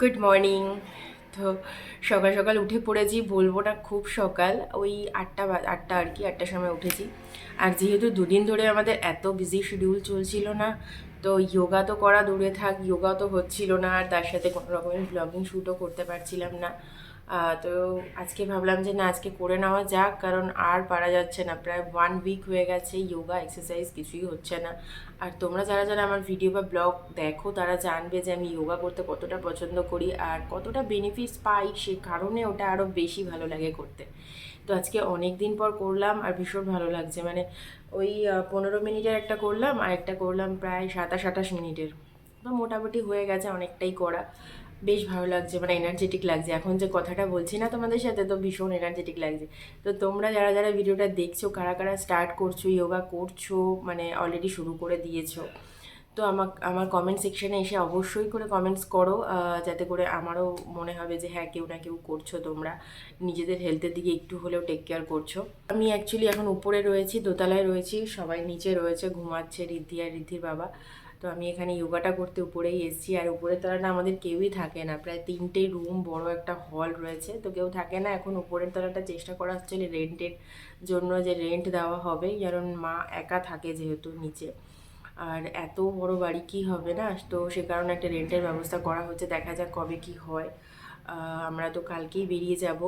Good morning. তো সকাল সকাল উঠে পড়েছি বলব না খুব সকাল। ওই আটটা আটটা আর কি, আটটার সময় উঠেছি। আর যেহেতু দুদিন ধরে আমাদের এত বিজি শিডিউল চলছিল না, তো যোগা তো করা দূরে থাক যোগা তো হচ্ছিল না, আর তার সাথে কোনো রকমের ব্লগিং শ্যুটও করতে পারছিলাম না। তো আজকে ভাবলাম যে না, আজকে করে নেওয়া যাক, কারণ আর পারা যাচ্ছে না। প্রায় ওয়ান উইক হয়ে গেছে যোগা এক্সারসাইজ কিছুই হচ্ছে না। আর তোমরা যারা যারা আমার ভিডিও বা ব্লগ দেখো, তারা জানবে যে আমি যোগা করতে কতটা পছন্দ করি আর কতটা বেনিফিটস পাই, সে কারণে ওটা আরও বেশি ভালো লাগে করতে। তো আজকে অনেক দিন পর করলাম আর ভীষণ ভালো লাগছে। মানে ওই পনেরো মিনিটের একটা করলাম আর একটা করলাম প্রায় সাতাশ আঠাশ মিনিটের। তো মোটামুটি হয়ে গেছে অনেকটাই করা। বেশ ভালো লাগছে মানে এনার্জেটিক লাগছে। এখন যে কথাটা বলছি না তোমাদের সাথে, তো ভীষণ এনার্জেটিক লাগছে। তো তোমরা যারা যারা ভিডিওটা দেখছ, কারা কারা স্টার্ট করছ যোগা করছ মানে অলরেডি শুরু করে দিয়েছ, তো আমার আমার কমেন্ট সেকশনে এসে অবশ্যই করে কমেন্টস করো যাতে করে আমারও মনে হবে যে হ্যাঁ কেউ না কেউ করছ তোমরা। নিজেদের হেলথের দিকে একটু হলেও টেক কেয়ার করছ। আমি অ্যাকচুয়ালি এখন উপরে রয়েছি, দোতলায় রয়েছি, সবাই নিচে রয়েছে, ঘুমাচ্ছে রিদ্ধি আর রিদ্ধির বাবা। তো আমি এখানে যোগাটা করতে উপরেই এসেছি। আর উপরের তলাটা আমাদের কেউই থাকে না। প্রায় তিনটে রুম বড় একটা হল রয়েছে। তো কেউ থাকে না। এখন উপরের তলাটা চেষ্টা করা হচ্ছে রেন্টের জন্য যে রেন্ট দেওয়া হবে। কারণ মা একা থাকে যেহেতু নিচে। আর এত বড় বাড়ি কি হবে না? তো সে কারণে একটা রেন্টের ব্যবস্থা করা হচ্ছে। দেখা যাক কবে কি হয়। আমরা তো কালকেই বেরিয়ে যাব।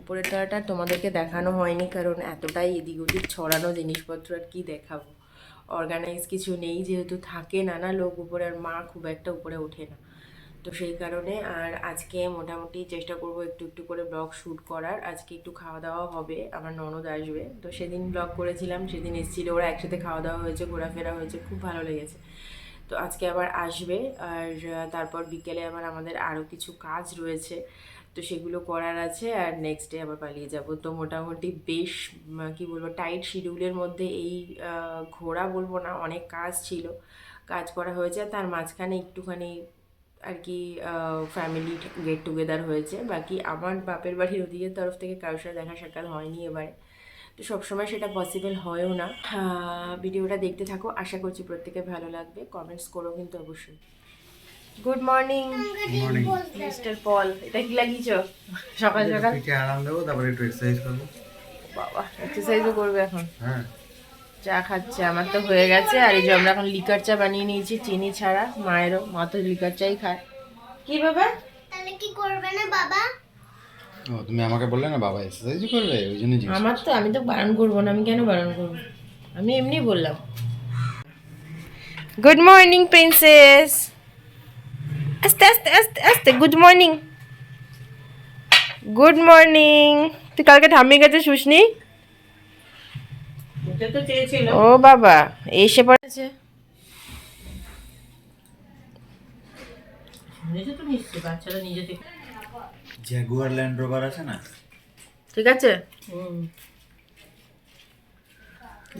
উপরের তলাটা তোমাদেরকে দেখানো হয়নি। কারণ এতটাই এদিক ওদিক ছড়ানো জিনিসপত্র আর কি দেখাবো। অর্গানাইজ কিছু নেই, যেহেতু থাকে নানা লোক, উপরে আর মা খুব একটা উপরে ওঠে না। তো সেই কারণে আর আজকে মোটামুটি চেষ্টা করব একটু একটু করে ব্লগ শ্যুট করার। আজকে একটু খাওয়া দাওয়া হবে, আমার ননদ আসবে। তো সেদিন ব্লগ করেছিলাম, সেদিন এসেছিল, ওরা একসাথে খাওয়া দাওয়া হয়েছে, ঘোরাফেরা হয়েছে, খুব ভালো লেগেছে। তো আজকে আবার আসবে, আর তারপর বিকেলে আবার আমাদের আরও কিছু কাজ রয়েছে। তো সেগুলো করার আছে আর নেক্সট ডে আবার পালিয়ে যাব। তো মোটামুটি বেশ কি বলব টাইট শিডিউলের মধ্যে এই ঘোরা বলব না, অনেক কাজ ছিল। কাজ করা হয়েছে আর তার মাঝখানে একটুখানি আর কি ফ্যামিলি গেট টুগেদার হয়েছে। বাকি আমার বাপের বাড়ির ওদিকের তরফ থেকে কারোর সাথে দেখা সাক্ষাৎ হয়নি এবারে। তো সবসময় সেটা পসিবল হয়ও না। ভিডিওটা দেখতে থাকো। আশা করছি প্রত্যেকে ভালো লাগবে। কমেন্টস করো কিন্তু অবশ্যই। গুড মর্নিং মিস্টার পল এটা কি লাগিয়েছো? সকাল সকাল? পিঠে আরাম দেবো তারপরে একটু এক্সারসাইজ করব। বাবা এক্সারসাইজও করবে এখন। হ্যাঁ। চা খাচ্ছে আমার তো হয়ে গেছে আর এই যে আমরা এখন লিকার চা বানিয়ে নিয়েছি চিনি ছাড়া মায়েরও মা তো লিকার চাই খায়। কি বাবা? তাহলে কি করবে না বাবা? ও তুমি আমাকে বললে না বাবা এক্সারসাইজ করবে ওই জন্য জিজ্ঞেস আমার তো আমি তো বারণ করব না আমি কেন বারণ করব? আমি এমনি বললাম। গুড মর্নিং প্রিন্সেস আস্তে আস্তে আস্তে আস্তে গুড মর্নিং গুড মর্নিং তুই কালকে ঠাম্মির কাছে শুসনি? ও বাবা এসে পড়েছে জ্যাগুয়ার ল্যান্ড রোভার আছে না? ঠিক আছে?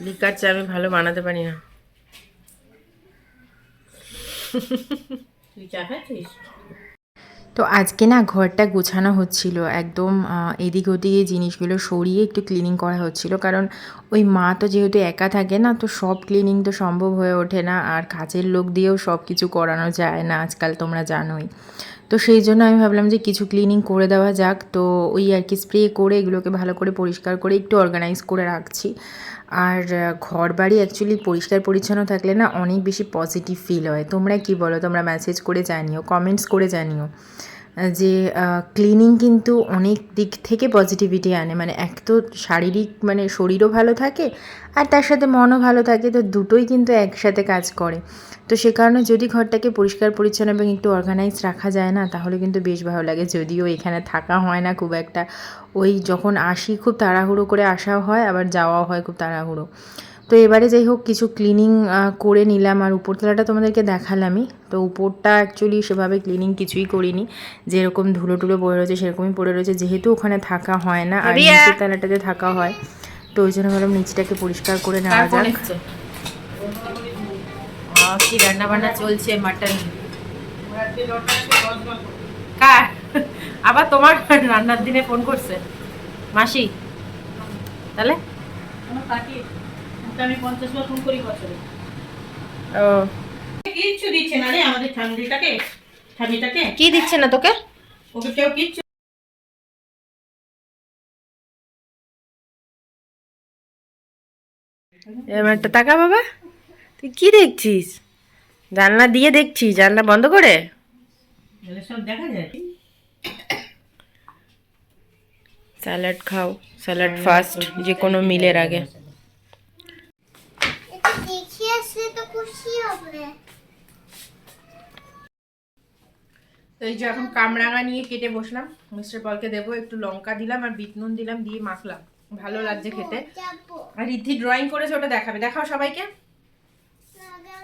লিকার চা আমি ভালো বানাতে পারি না। তো আজকে না ঘরটা গোছানো হচ্ছিল, একদম এদিক ওদিক জিনিসগুলো সরিয়ে একটু ক্লিনিং করা হচ্ছিল, কারণ ওই মা তো যেহেতু একা থাকে না, তো সব ক্লিনিং তো সম্ভব হয়ে ওঠে না, আর কাজের লোক দিয়েও সব কিছু করানো যায় না আজকাল তোমরা জানোই। তো সেই জন্য আমি ভাবলাম যে কিছু ক্লিনিং করে দেওয়া যাক। তো ওই আর কি স্প্রে করে এগুলোকে ভালো করে পরিষ্কার করে একটু অর্গানাইজ করে রাখছি। আর ঘর বাড়ি অ্যাকচুয়ালি পরিষ্কার পরিচ্ছন্ন থাকলে না অনেক বেশি পজিটিভ ফিল হয়। তোমরা কি বলো? তোমরা মেসেজ করে জানিও কমেন্টস করে জানিও। যে ক্লিনিং কিন্তু অনেক দিক থেকে পজিটিভিটি আনে। মানে এক তো শারীরিক মানে শরীরও ভালো থাকে আর তার সাথে মনও ভালো থাকে, তো দুটোই কিন্তু একসাথে কাজ করে। তো সে কারণে যদি ঘরটাকে পরিষ্কার, পরিচ্ছন্ন এবং একটু অর্গানাইজ রাখা যায় না, তাহলে কিন্তু বেশ ভালো লাগে। যদিও এখানে থাকা হয় না খুব একটা। ওই যখন আসি, খুব তাড়াহুড়ো করে আসাও হয়, আবার যাওয়াও হয় খুব তাড়াহুড়ো। তো এবারে যাই হোক কিছু ক্লিনিং করে নিলাম। আর উপরতলাটা তোমাদেরকে দেখালামই। তো উপরটা অ্যাকচুয়ালি সেভাবে ক্লিনিং কিছুই করিনি। যেরকম ধুলো টুলো পড়ে রয়েছে সেরকমই পড়ে রয়েছে। যেহেতু ওখানে থাকা হয় না আর নিচের তলাটাতে থাকা হয় তো ওই জন্য ভাবলাম নিচটাকে পরিষ্কার করে নেওয়া যাক। কি রান্না বান্না চলছে মাটন? কার? আবার তোমার রান্নার দিনে ফোন করছে? মাসি? তাহলে? আমি পঞ্চাশ বার ফোন করি বছরে। ও। কিচ্ছু দিচ্ছে না রে আমাদের কি দিচ্ছে না তোকে? ওকে কেউ কিচ্ছু এবার তো তাকা বাবা। তুই কি দেখছিস? জানলা দিয়ে দেখছিস জানলা বন্ধ করে? সব দেখা যায়। স্যালাড খাও স্যালাড ফার্স্ট যে কোনো মিলের আগে এটা দেখে আসলে তো খুশি হবে। তো এই যে এখন কামরাঙা নিয়ে কেটে বসলাম। মিস্টার পলকে দেবো একটু লঙ্কা দিলাম আর বিট নুন দিলাম দিয়ে মাখলাম। ভালো লাগছে খেতে। আর রিদ্ধি ড্রয়িং করেছে ওটা দেখাবে। দেখাও সবাইকে।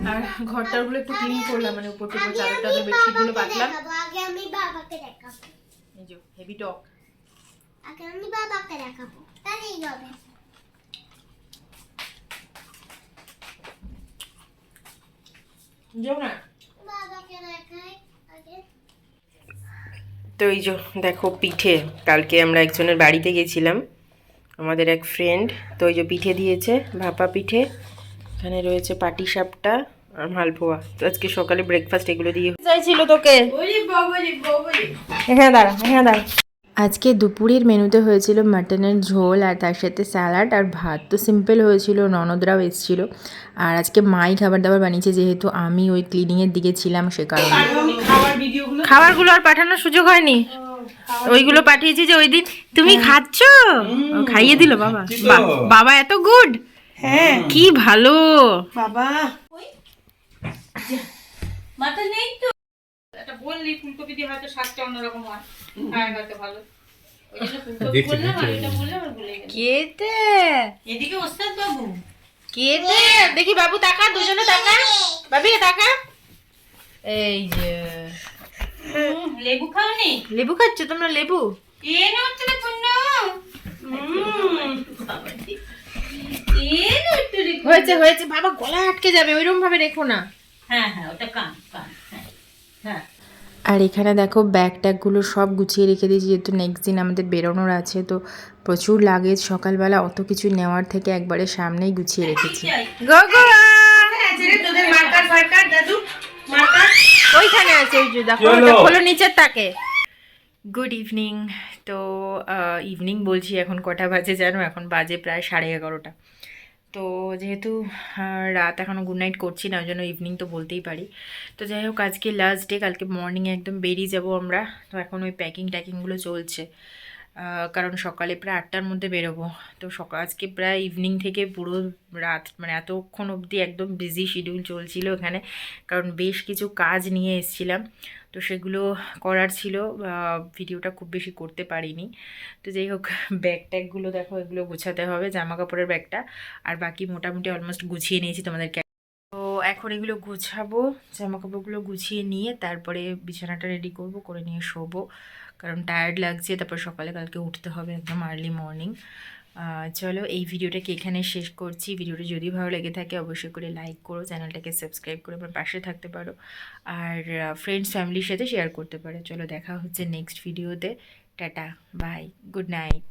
আর ঘরটারগুলো একটু ক্লিন করলাম মানে উপর টুপর চাদর টাদর বেডশিটগুলো পাতলাম। আগে আমি বাবাকে দেখাবো। এই যে হেভি টক আগে আমি বাবাকে দেখাবো তাহলেই হবে। যাও না। তো এই যে দেখো পিঠে কালকে আমরা একজনের বাড়িতে গেছিলাম আমাদের এক ফ্রেন্ড তো ওই যে পিঠে দিয়েছে ভাপা পিঠে এখানে রয়েছে পাটি সাপটা আর মালপোয়া। তো আজকে সকালে ব্রেকফাস্ট এগুলো দিয়ে চাইছিল তোকে। হ্যাঁ দাঁড়া হ্যাঁ দাঁড়া। আজকে দুপুরের মেনুতে হয়েছিল মাটনের ঝোল আর তার সাথে স্যালাড আর ভাত। তো সিম্পল হয়েছিল ননদরাও এসেছিল। আর আজকে মাই খাবার দাবার বানিয়েছে যেহেতু আমি ওই ক্লিনিংয়ের দিকে ছিলাম সে কারণে। খাবার ভিডিওগুলো খাবারগুলো আর পাঠানোর সুযোগ হয়নি? ওইগুলো পাঠিয়েছি যে ওই দিন তুমি খাচ্ছ? খাইয়ে দিল বাবা। বাবা এত গুড হ্যাঁ। কি ভালো। বাবা। মাথা নেই তো? বললি ফুলকপি দিয়ে হয়তো স্বাদটা অন্যরকম হয়। হ্যাঁ হয়তো ভালো। দেখি বাবু তাকা দুজনে তাকা। বাবি তাকা। এই যে। লেবু খাওনি? লেবু খাচ্ছ তোমরা লেবু? হয়েছে হয়েছে। বাবা গলা আটকে যাবে ওইরকম ভাবে রেখো না। হ্যাঁ হ্যাঁ ওটা কান কান হ্যাঁ হ্যাঁ। আর এখানে দেখো ব্যাগ ট্যাগগুলো সব গুছিয়ে রেখে দিয়েছি যেহেতু নেক্সট দিন আমাদের বেরোনোর আছে তো প্রচুর লাগেজ সকালবেলা অত কিছু নেওয়ার থেকে একবারে সামনেই গুছিয়ে রেখেছি। ওইখানে আছে ওই দেখো নিচের তাকে। গুড ইভিনিং তো ইভিনিং বলছি এখন কটা বাজে জানো? এখন বাজে প্রায় সাড়ে এগারোটা। তো যেহেতু রাত এখনও গুড নাইট করছি না, ওই জন্য ইভিনিং তো বলতেই পারি। তো যাই হোক, আজকে লাস্ট ডে কালকে মর্নিংয়ে একদম বেরিয়ে যাব আমরা। তো এখন ওই প্যাকিং ট্যাকিংগুলো চলছে। কারণ সকালে প্রায় আটটার মধ্যে বেরোবো। তো সকাল আজকে প্রায় ইভিনিং থেকে পুরো রাত মানে এতক্ষণ অবধি একদম বিজি শিডিউল চলছিল এখানে। কারণ বেশ কিছু কাজ নিয়ে এসেছিলাম। তো সেগুলো করার ছিল। ভিডিওটা খুব বেশি করতে পারিনি। তো যাই হোক, ব্যাগ ট্যাগগুলো দেখো, এগুলো গোছাতে হবে জামা কাপড়ের ব্যাগটা। আর বাকি মোটামুটি অলমোস্ট গুছিয়ে নিয়েছি তোমাদেরকে তো এখন এগুলো গুছাবো জামা কাপড়গুলো গুছিয়ে নিয়ে তারপরে বিছানাটা রেডি করব, করে নিয়ে শোবো। কারণ টায়ার্ড লাগছে, তারপর সকালে কালকে উঠতে হবে একদম আর্লি মর্নিং চলো এই ভিডিওটাকে এখানে শেষ করছি। ভিডিওটা যদি ভালো লেগে থাকে, অবশ্যই করে লাইক করো, চ্যানেলটাকে সাবস্ক্রাইব করে আমার পাশে থাকতে পারো। আর ফ্রেন্ডস ফ্যামিলির সাথে শেয়ার করতে পারো। চলো দেখা হচ্ছে নেক্সট ভিডিওতে টাটা বাই গুড নাইট